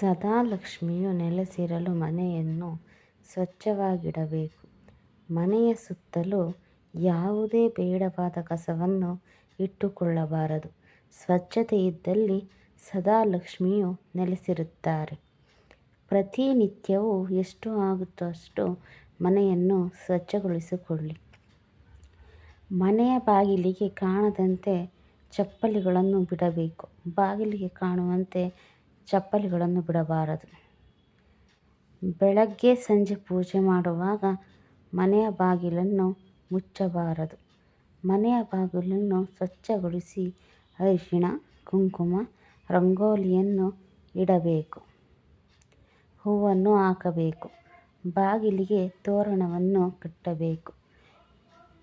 ಸದಾ ಲಕ್ಷ್ಮಿಯು ನೆಲೆಸಿರಲು ಮನೆಯನ್ನು ಸ್ವಚ್ಛವಾಗಿಡಬೇಕು. ಮನೆಯ ಸುತ್ತಲೂ ಯಾವುದೇ ಬೇಡವಾದ ಕಸವನ್ನು ಇಟ್ಟುಕೊಳ್ಳಬಾರದು. ಸ್ವಚ್ಛತೆ ಇದ್ದಲ್ಲಿ ಸದಾ ಲಕ್ಷ್ಮಿಯು ನೆಲೆಸಿರುತ್ತಾರೆ. ಪ್ರತಿನಿತ್ಯವೂ ಎಷ್ಟು ಆಗುತ್ತೋ ಅಷ್ಟು ಮನೆಯನ್ನು ಸ್ವಚ್ಛಗೊಳಿಸಿಕೊಳ್ಳಿ. ಮನೆಯ ಬಾಗಿಲಿಗೆ ಕಾಣದಂತೆ ಚಪ್ಪಲಿಗಳನ್ನು ಬಿಡಬೇಕು. ಬಾಗಿಲಿಗೆ ಕಾಣುವಂತೆ ಚಪ್ಪಲಿಗಳನ್ನು ಬಿಡಬಾರದು. ಬೆಳಗ್ಗೆ ಸಂಜೆ ಪೂಜೆ ಮಾಡುವಾಗ ಮನೆಯ ಬಾಗಿಲನ್ನು ಮುಚ್ಚಬಾರದು. ಮನೆಯ ಬಾಗಿಲನ್ನು ಸ್ವಚ್ಛಗೊಳಿಸಿ ಅರಿಶಿಣ, ಕುಂಕುಮ, ರಂಗೋಲಿಯನ್ನು ಇಡಬೇಕು. ಹೂವನ್ನು ಹಾಕಬೇಕು. ಬಾಗಿಲಿಗೆ ತೋರಣವನ್ನು ಕಟ್ಟಬೇಕು.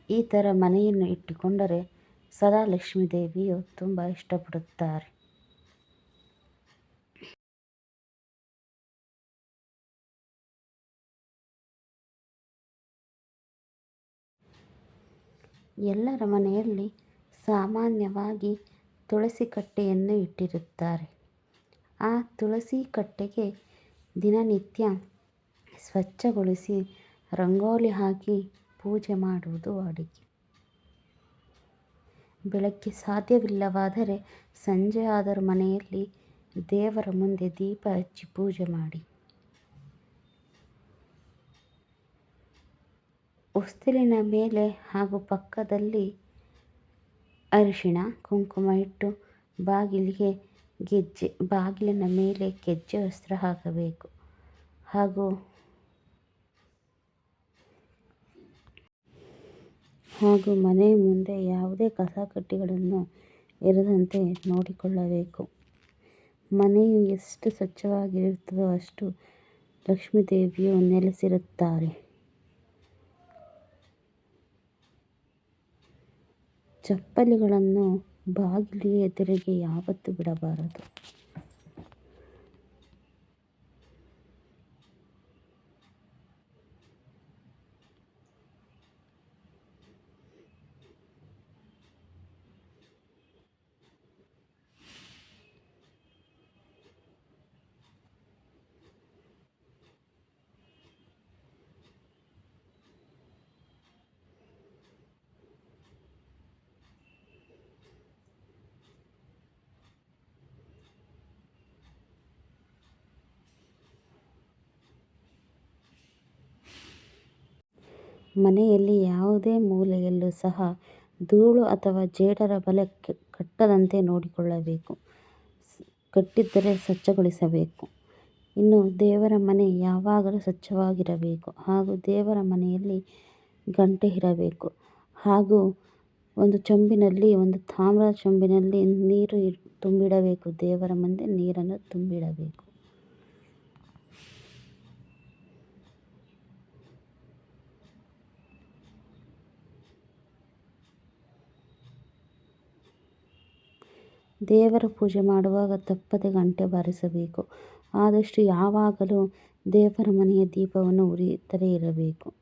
ಈ ಥರ ಮನೆಯನ್ನು ಇಟ್ಟುಕೊಂಡರೆ ಸದಾ ಲಕ್ಷ್ಮೀದೇವಿಯು ತುಂಬ ಇಷ್ಟಪಡುತ್ತಾರೆ. ಎಲ್ಲರ ಮನೆಯಲ್ಲಿ ಸಾಮಾನ್ಯವಾಗಿ ತುಳಸಿ ಕಟ್ಟೆಯನ್ನು ಇಟ್ಟಿರುತ್ತಾರೆ. ಆ ತುಳಸಿ ಕಟ್ಟೆಗೆ ದಿನನಿತ್ಯ ಸ್ವಚ್ಛಗೊಳಿಸಿ ರಂಗೋಲಿ ಹಾಕಿ ಪೂಜೆ ಮಾಡುವುದು ವಾಡಿಕೆ. ಬೆಳಗ್ಗೆ ಸಾಧ್ಯವಿಲ್ಲವಾದರೆ ಸಂಜೆ ಆದರೂ ಮನೆಯಲ್ಲಿ ದೇವರ ಮುಂದೆ ದೀಪ ಹಚ್ಚಿ ಪೂಜೆ ಮಾಡಿ. ಹೊಸ್ತಿಲಿನ ಮೇಲೆ ಹಾಗೂ ಪಕ್ಕದಲ್ಲಿ ಅರಿಶಿಣ, ಕುಂಕುಮ ಇಟ್ಟು ಬಾಗಿಲಿಗೆ ಗೆಜ್ಜೆ ಬಾಗಿಲಿನ ಮೇಲೆ ಗೆಜ್ಜೆ ವಸ್ತ್ರ ಹಾಕಬೇಕು. ಹಾಗೂ ಹಾಗೂ ಮನೆ ಮುಂದೆ ಯಾವುದೇ ಕಸ ಕಡ್ಡಿಗಳನ್ನು ಇರದಂತೆ ನೋಡಿಕೊಳ್ಳಬೇಕು. ಮನೆಯು ಎಷ್ಟು ಸ್ವಚ್ಛವಾಗಿರುತ್ತದೋ ಅಷ್ಟು ಲಕ್ಷ್ಮೀದೇವಿಯು ನೆಲೆಸಿರುತ್ತಾರೆ. ಚಪ್ಪಲಿಗಳನ್ನು ಬಾಗಿಲು ಎದುರಿಗೆ ಯಾವತ್ತೂ ಬಿಡಬಾರದು. ಮನೆಯಲ್ಲಿ ಯಾವುದೇ ಮೂಲೆಯಲ್ಲೂ ಸಹ ಧೂಳು ಅಥವಾ ಜೇಡರ ಬಲೆ ಕಟ್ಟದಂತೆ ನೋಡಿಕೊಳ್ಳಬೇಕು. ಕಟ್ಟಿದ್ದರೆ ಸ್ವಚ್ಛಗೊಳಿಸಬೇಕು. ಇನ್ನು ದೇವರ ಮನೆ ಯಾವಾಗಲೂ ಸ್ವಚ್ಛವಾಗಿರಬೇಕು. ಹಾಗೂ ದೇವರ ಮನೆಯಲ್ಲಿ ಗಂಟೆ ಇರಬೇಕು. ಹಾಗೂ ಒಂದು ಚೊಂಬಿನಲ್ಲಿ, ಒಂದು ತಾಮ್ರದ ಚೊಂಬಿನಲ್ಲಿ ನೀರು ತುಂಬಿಡಬೇಕು. ದೇವರ ಮುಂದೆ ನೀರನ್ನು ತುಂಬಿಡಬೇಕು. ದೇವರ ಪೂಜೆ ಮಾಡುವಾಗ ತಪ್ಪದೆ ಗಂಟೆ ಬಾರಿಸಬೇಕು. ಆದಷ್ಟು ಯಾವಾಗಲೂ ದೇವರ ಮನೆಯ ದೀಪವನ್ನು ಉರಿಯುತ್ತಲೇ ಇರಬೇಕು.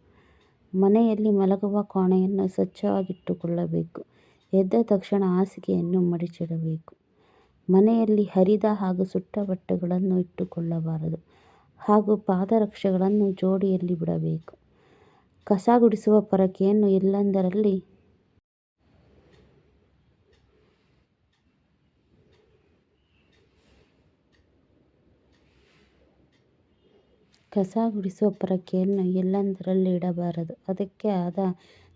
ಮನೆಯಲ್ಲಿ ಮಲಗುವ ಕೋಣೆಯನ್ನು ಸ್ವಚ್ಛವಾಗಿಟ್ಟುಕೊಳ್ಳಬೇಕು. ಎದ್ದ ತಕ್ಷಣ ಹಾಸಿಗೆಯನ್ನು ಮಡಿಚಿಡಬೇಕು ಮನೆಯಲ್ಲಿ ಹರಿದ ಹಾಗೂ ಸುಟ್ಟ ಬಟ್ಟೆಗಳನ್ನು ಇಟ್ಟುಕೊಳ್ಳಬಾರದು. ಹಾಗೂ ಪಾದರಕ್ಷೆಗಳನ್ನು ಜೋಡಿಯಲ್ಲಿ ಬಿಡಬೇಕು. ಕಸ ಗುಡಿಸುವ ಪೊರಕೆಯನ್ನು ಎಲ್ಲೆಂದರಲ್ಲಿ ಕಸ ಗುಡಿಸುವ ಪೊರಕೆಯನ್ನು ಎಲ್ಲೆಂದರಲ್ಲಿ ಇಡಬಾರದು. ಅದಕ್ಕೆ ಆದ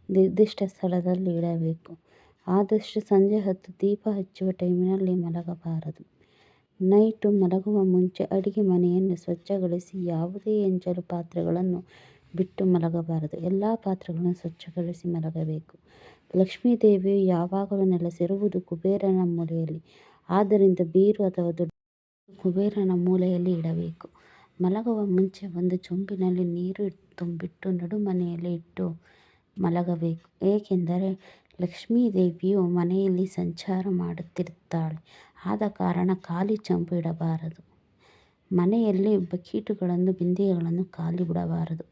ನಿರ್ದಿಷ್ಟ ಸ್ಥಳದಲ್ಲಿ ಇಡಬೇಕು. ಆದಷ್ಟು ಸಂಜೆ ಹೊತ್ತು ದೀಪ ಹಚ್ಚುವ ಟೈಮಿನಲ್ಲಿ ಮಲಗಬಾರದು. ನೈಟು ಮಲಗುವ ಮುಂಚೆ ಅಡಿಗೆ ಮನೆಯನ್ನು ಸ್ವಚ್ಛಗೊಳಿಸಿ ಯಾವುದೇ ಎಂಜಲು ಪಾತ್ರೆಗಳನ್ನು ಬಿಟ್ಟು ಮಲಗಬಾರದು. ಎಲ್ಲ ಪಾತ್ರೆಗಳನ್ನು ಸ್ವಚ್ಛಗೊಳಿಸಿ ಮಲಗಬೇಕು. ಲಕ್ಷ್ಮೀದೇವಿಯು ಯಾವಾಗಲೂ ನೆಲೆಸಿರುವುದು ಕುಬೇರನ ಮೂಲೆಯಲ್ಲಿ. ಆದ್ದರಿಂದ ಬೀರು ಅಥವಾ ದೊಡ್ಡ ಬೀರು ಕುಬೇರನ ಮೂಲೆಯಲ್ಲಿ ಇಡಬೇಕು. ಮಲಗುವ ಮುಂಚೆ ಒಂದು ಚೊಂಬಿನಲ್ಲಿ ನೀರು ತುಂಬಿಟ್ಟು ನಡುಮನೆಯಲ್ಲಿ ಇಟ್ಟು ಮಲಗಬೇಕು. ಏಕೆಂದರೆ ಲಕ್ಷ್ಮೀ ದೇವಿಯು ಮನೆಯಲ್ಲಿ ಸಂಚಾರ ಮಾಡುತ್ತಿರುತ್ತಾಳೆ. ಆದ ಕಾರಣ ಖಾಲಿ ಚೊಂಬು ಇಡಬಾರದು. ಮನೆಯಲ್ಲಿ ಬಕೀಟುಗಳನ್ನು ಬಿಂದಿಗೆಗಳನ್ನು ಖಾಲಿ ಬಿಡಬಾರದು.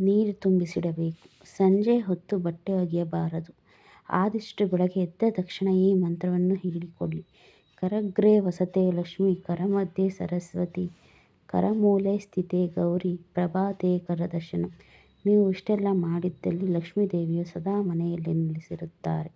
ನೀರು ತುಂಬಿಸಿಡಬೇಕು. ಸಂಜೆ ಹೊತ್ತು ಬಟ್ಟೆ ಒಗೆಯಬಾರದು. ಆದಷ್ಟು ಬೆಳಗ್ಗೆ ಎದ್ದ ತಕ್ಷಣ ಈ ಮಂತ್ರವನ್ನು ಹೇಳಿಕೊಳ್ಳಿ. ಕರಗ್ರೇ ವಸತೆ ಲಕ್ಷ್ಮೀ, ಕರಮಧ್ಯೆ ಸರಸ್ವತಿ ಕರಮೂಲೆ ಸ್ಥಿತೆ ಗೌರಿ ಪ್ರಭಾತೆ ಕರದರ್ಶನಂ ನೀವು ಇಷ್ಟೆಲ್ಲ ಮಾಡಿದ್ದಲ್ಲಿ ಲಕ್ಷ್ಮೀದೇವಿಯು ಸದಾ ಮನೆಯಲ್ಲಿ ನೆಲೆಸಿರುತ್ತಾರೆ.